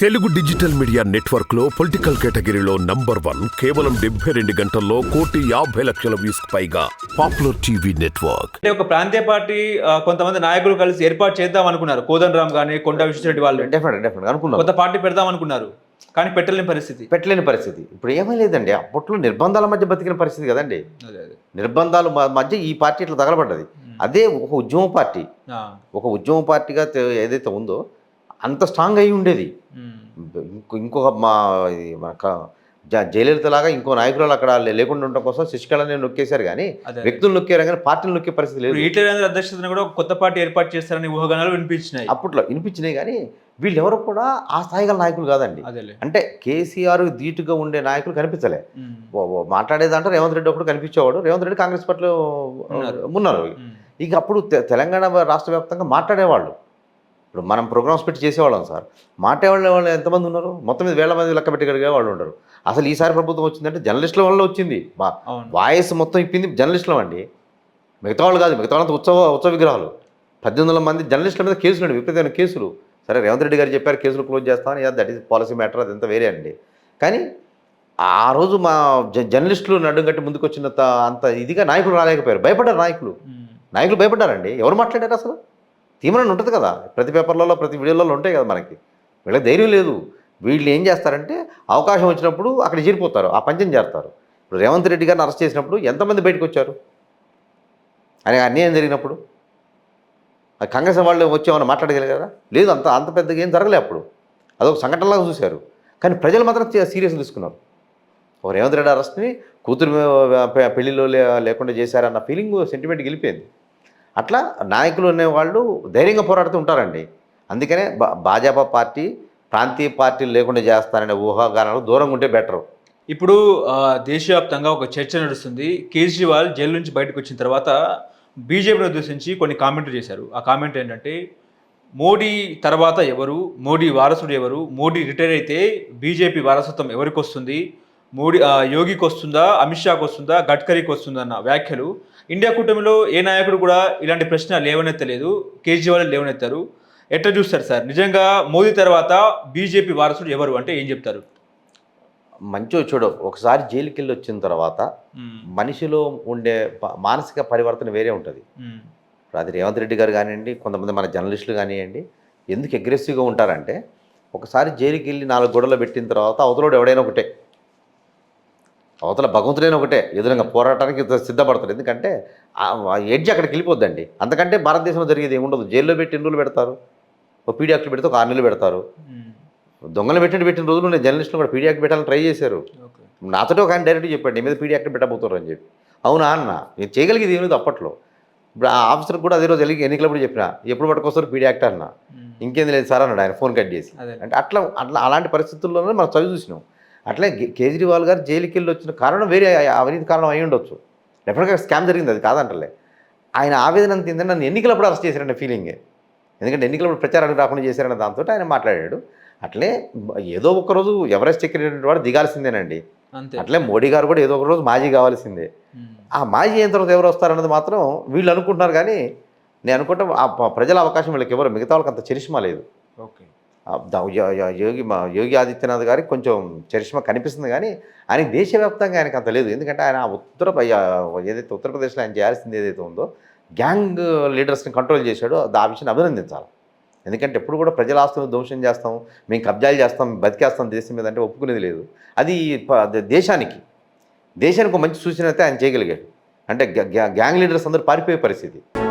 Telugu digital media నెట్వర్క్లో political కేటగిరీలో number one కేవలం డెబ్బై రెండు గంటల్లో కోటి యాభై లక్షల వ్యూస్ పైగా పాపులర్ టీవీ నెట్వర్క్. అంటే ఒక ప్రాంతీయ పార్టీ కొంతమంది నాయకులు కలిసి ఏర్పాటు చేద్దాం అనుకున్నారు. కోదండ రామ్ కానీ కొండ విశ్వరెడ్డి వాళ్ళు. డెఫినెట్ డెఫినెట్ అనుకున్నాం. కొత్త పార్టీ పెడదాం అనుకున్నారు. కానీ పెట్టలేని పరిస్థితి. పెట్టలేని పరిస్థితి. ఇప్పుడు ఏమీ లేదండి. అప్పట్లో నిర్బంధాల మధ్య బతికిన పరిస్థితి కదండి. అదే అదే. నిర్బంధాల మ- మధ్య ఈ పార్టీ ఇట్లా తగలబడ్డది. అదే ఒక ఉద్యమ పార్టీ. ఆ, ఒక ఉద్యమ పార్టీగా ఏదైతే ఉందో అంత స్ట్రాంగ్ అయి ఉండేది. ఇంకొక మా ఇది మన క- జ- జయలలిత లాగా ఇంకో నాయకురాలు అక్కడ లేకుండా ఉండడం కోసం శశికళని నొక్కేశారు కానీ వ్యక్తులు నొక్కారు కానీ పార్టీలు నొక్కే పరిస్థితి లేదు. ఈటల అధ్యక్షతన కూడా కొత్త పార్టీ ఏర్పాటు చేస్తారని ఊహాగానాలు వినిపించినాయి. అప్పట్లో వినిపించినాయి కానీ వీళ్ళెవరు కూడా ఆ స్థాయి గల నాయకులు కాదండి. అంటే కేసీఆర్ ధీటుగా ఉండే నాయకులు కనిపించలే. మాట్లాడేదంటే రేవంత్ రెడ్డి ఒకడు కనిపించేవాడు. రేవంత్ రెడ్డి కాంగ్రెస్ పార్టీలో ఉన్నారు. ఇక అప్పుడు తెలంగాణ రాష్ట్ర వ్యాప్తంగా మాట్లాడేవాళ్ళు. ఇప్పుడు మనం ప్రోగ్రామ్స్ పెట్టి చేసేవాళ్ళం సార్. మాట్లాడే వాళ్ళు ఎంతమంది ఉన్నారు? మొత్తం మీద వేల మంది లెక్క పెట్టగలిగే వాళ్ళు ఉండరు. అసలు ఈసారి ప్రభుత్వం వచ్చిందంటే జర్నలిస్టుల వల్ల వచ్చింది. వాయిస్ మొత్తం ఇప్పింది జర్నలిస్టులం అండి. మిగతా వాళ్ళు కాదు మిగతా వాళ్ళంతా ఉత్సవ ఉత్సవ విగ్రహాలు. పద్దెనిమిది వందల మంది జర్నలిస్టుల మీద కేసులు అండి విపరీతమైన కేసులు. సరే రేవంత్ రెడ్డి గారు చెప్పారు కేసులు క్లోజ్ చేస్తామని. దట్ ఈస్ పాలసీ మ్యాటర్ అదంతా వేరే అండి. కానీ ఆ రోజు మా జర్నలిస్టులు నడుం కట్టి ముందుకు వచ్చిన అంత ఇదిగా నాయకులు రాలేకపోయారు. భయపడ్డారు నాయకులు. నాయకులు భయపడ్డారండి. ఎవరు మాట్లాడారు అసలు? తీవ్రంగా ఉంటుంది కదా. ప్రతి పేపర్లలో ప్రతి వీడియోలలో ఉంటాయి కదా మనకి. వీళ్ళకి ధైర్యం లేదు. వీళ్ళు ఏం చేస్తారంటే అవకాశం వచ్చినప్పుడు అక్కడ చేరిపోతారు ఆ పంచం చేస్తారు ఇప్పుడు రేవంత్ రెడ్డి గారిని అరెస్ట్ చేసినప్పుడు ఎంతమంది బయటకు వచ్చారు? అని అన్యాయం జరిగినప్పుడు? ఆ కాంగ్రెస్ వాళ్ళు వచ్చి ఏమైనా మాట్లాడగలిగారా? లేదు అంత అంత పెద్దగా ఏం జరగలే అప్పుడు. అదొక సంఘటనలాగా చూశారు. కానీ ప్రజలు మాత్రం సీరియస్ తీసుకున్నారు. ఒక రేవంత్ రెడ్డి అరెస్ట్ని కూతురు పెళ్ళిలో లే లేకుండా చేశారన్న ఫీలింగ్ సెంటిమెంట్ గెలిపోయింది అట్లా నాయకులు అనేవాళ్ళు ధైర్యంగా పోరాడుతూ ఉంటారండి. అందుకనే భాజపా పార్టీ ప్రాంతీయ పార్టీలు లేకుండా చేస్తారనే ఊహాగానాలు దూరంగా ఉంటే బెటరు. ఇప్పుడు దేశవ్యాప్తంగా ఒక చర్చ నడుస్తుంది. కేజ్రీవాల్ జైలు నుంచి బయటకు వచ్చిన తర్వాత బీజేపీని ఉద్దేశించి కొన్ని కామెంట్లు చేశారు. ఆ కామెంట్ ఏంటంటే మోడీ తర్వాత ఎవరు? మోడీ వారసుడు ఎవరు? మోడీ రిటైర్ అయితే బీజేపీ వారసత్వం ఎవరికి వస్తుంది? మోడీ యోగికి వస్తుందా అమిత్ షాకి వస్తుందా గడ్కరీకి వస్తుందా అన్న వ్యాఖ్యలు. ఇండియా కూటమిలో ఏ నాయకుడు కూడా ఇలాంటి ప్రశ్న లేవనెత్తలేదు కేజ్రీవాల్ లేవనెత్తారు. ఎట్లా చూస్తారు సార్? నిజంగా మోదీ తర్వాత బీజేపీ వారసుడు ఎవరు అంటే ఏం చెప్తారు? మంచో చూడు ఒకసారి జైలుకి వెళ్ళి వచ్చిన తర్వాత. మనిషిలో ఉండే మానసిక పరివర్తన వేరే ఉంటుంది. అది రేవంత్ రెడ్డి గారు కానివ్వండి కొంతమంది మన జర్నలిస్టులు కానివ్వండి ఎందుకు అగ్రెసివ్గా ఉంటారంటే ఒకసారి జైలుకి వెళ్ళి నాలుగు గొడవలు పెట్టిన తర్వాత అవతలోడు ఎవడైనా ఒకటే. అవతల భగవంతుడైనా ఒకటే. ఎదురుగా పోరాటానికి సిద్ధపడతారు ఎందుకంటే ఆ ఎడ్జ్ అక్కడికి వెళ్ళిపోద్దండి. అంతకంటే భారతదేశంలో జరిగేది ఏముండదు. జైల్లో పెట్టి ఎన్ని రోజులు పెడతారు? ఒక పీడియాక్లు పెడితే ఒక ఆరు నెలలు పెడతారు. దొంగలు పెట్టినట్టు పెట్టిన రోజులు నేను జర్నలిస్టులు కూడా పీడియాక్ట్ పెట్టాలని ట్రై చేశారు. నాతోటి ఒక ఆయన డైరెక్ట్ చెప్పాడు నీ మీద పీడియాక్ట్ పెట్టబోతారు అని చెప్పి. అవునా అన్న. నేను చేయగలిగేది ఏమి లేదు అప్పట్లో. ఇప్పుడు ఆ ఆఫీసర్కి కూడా అదే రోజు వెళ్ళి ఎన్నికలప్పుడు చెప్పిన ఎప్పుడు పట్టుకొస్తారు పీడియాక్ట్ అన్న. ఇంకేంది లేదు సార్ అన్నాడు ఆయన. ఫోన్ కట్ చేసి. అంటే అట్లా అట్లా అలాంటి పరిస్థితుల్లోనే మనం చదివి చూసినాం. అట్లే కేజ్రీవాల్ గారు జైలుకి వెళ్ళి వచ్చిన కారణం వేరే అవినీతి కారణం అయి ఉండొచ్చు. డెఫినెట్గా స్కామ్ జరిగింది అది కాదంటలే. ఆయన ఆవేదన అంత ఏంటంటే నన్ను ఎన్నికలప్పుడు అరెస్ట్ చేశారనే ఫీలింగే. ఎందుకంటే ఎన్నికలప్పుడు ప్రచారానికి రాకుండా చేశారన్న దాంతో ఆయన మాట్లాడాడు. అట్లే ఏదో ఒక రోజు ఎవరెస్ట్ ఎక్కినటువంటి వాడు దిగాల్సిందేనండి. అట్లే మోడీ గారు కూడా ఏదో ఒక రోజు మాజీ కావాల్సిందే. ఆ మాజీ అయిన తర్వాత ఎవరు వస్తారన్నది మాత్రం వీళ్ళు అనుకుంటున్నారు కానీ నేను అనుకుంటా ఆ ప్రజల అవకాశం వీళ్ళకి ఎవరు మిగతా వాళ్ళకి అంత చరిష్మా లేదు. ఓకే. యోగి మా యోగి ఆదిత్యనాథ్ గారికి కొంచెం చరిష్మా కనిపిస్తుంది కానీ ఆయనకి దేశవ్యాప్తంగా ఆయనకు అంత లేదు. ఎందుకంటే ఆయన ఉత్తర ఏదైతే ఉత్తరప్రదేశ్లో ఆయన చేయాల్సింది ఏదైతే ఉందో గ్యాంగ్ లీడర్స్ని కంట్రోల్ చేశాడో ఆ విషయాన్ని అభినందించాలి. ఎందుకంటే ఎప్పుడు కూడా ప్రజల ఆస్తులను ధ్వంసం చేస్తాం మేము కబ్జాలు చేస్తాం బతికేస్తాం దేశం మీద అంటే ఒప్పుకునేది లేదు. అది ప- దేశానికి దేశానికి ఒక మంచి సూచన అయితే ఆయన చేయగలిగాడు. అంటే గ్యా- గ్యా- గ్యాంగ్ లీడర్స్ అందరూ పారిపోయే పరిస్థితి.